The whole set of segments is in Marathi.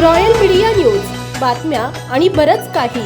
Royal media news. बातम्या आणि बरंच काही.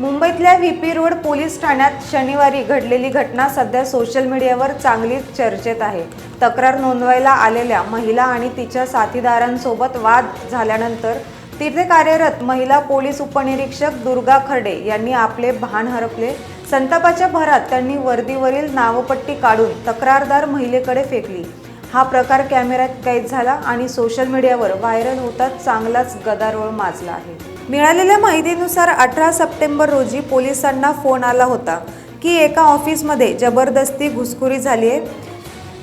मुंबईतल्या व्ही पी रोड पोलीस ठाण्यात शनिवारी घडलेली घटना सध्या सोशल मीडियावर चांगलीच चर्चेत आहे. तक्रार नोंदवायला आलेल्या महिला आणि तिच्या साथीदारांसोबत वाद झाल्यानंतर तिथे कार्यरत महिला पोलीस उपनिरीक्षक दुर्गा खर्डे यांनी आपले भान हरपले. संतापाच्या भरात त्यांनी वर्दीवरील नावपट्टी काढून तक्रारदार महिलेकडे फेकली. हा प्रकार कॅमेऱ्यात कैद झाला आणि सोशल मीडियावर व्हायरल होताच चांगलाच गदारोळ माजला आहे. मिळालेल्या माहितीनुसार अठरा सप्टेंबर रोजी पोलिसांना फोन आला होता की एका ऑफिसमध्ये जबरदस्ती घुसखोरी झाली आहे.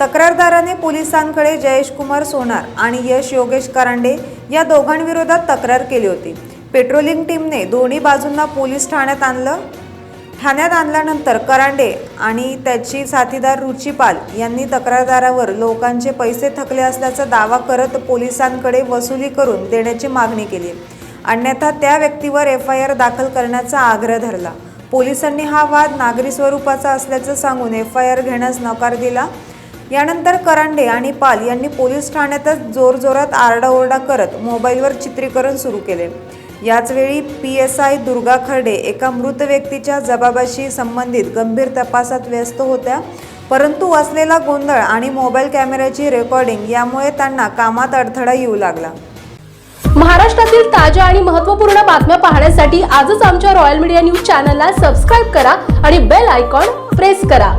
तक्रारदाराने पोलिसांकडे जयेशकुमार सोनार आणि यश योगेश करांडे या दोघांविरोधात तक्रार केली होती. पेट्रोलिंग टीमने दोन्ही बाजूंना पोलीस ठाण्यात आणलं ठाण्यात आणल्यानंतर करांडे आणि त्याची साथीदार रुचीपाल यांनी तक्रारदारावर लोकांचे पैसे थकले असल्याचा दावा करत पोलिसांकडे वसुली करून देण्याची मागणी केली. अन्यथा त्या व्यक्तीवर एफ आय आर दाखल करण्याचा आग्रह धरला. पोलिसांनी हा वाद नागरी स्वरूपाचा असल्याचं सांगून एफ आय आर घेण्यास नकार दिला. यानंतर करांडे आणि पाल यांनी पोलीस ठाण्यातच जोरजोरात आरडाओरडा करत मोबाईलवर चित्रीकरण सुरू केले. याचवेळी P S I Durga Kharde एका मृत व्यक्तीच्या जबाबाशी संबंधित गंभीर तपासात व्यस्त होत्या. परंतु असलेला गोंधळ आणि मोबाईल कॅमेऱ्याची रेकॉर्डिंग यामुळे त्यांना कामात अडथळा येऊ लागला. महाराष्ट्रातील ताज्या आणि महत्त्वपूर्ण बातम्या पाहण्यासाठी आजच आमच्या रॉयल मीडिया न्यूज चॅनलला सबस्क्राईब करा आणि बेल आयकॉन प्रेस करा.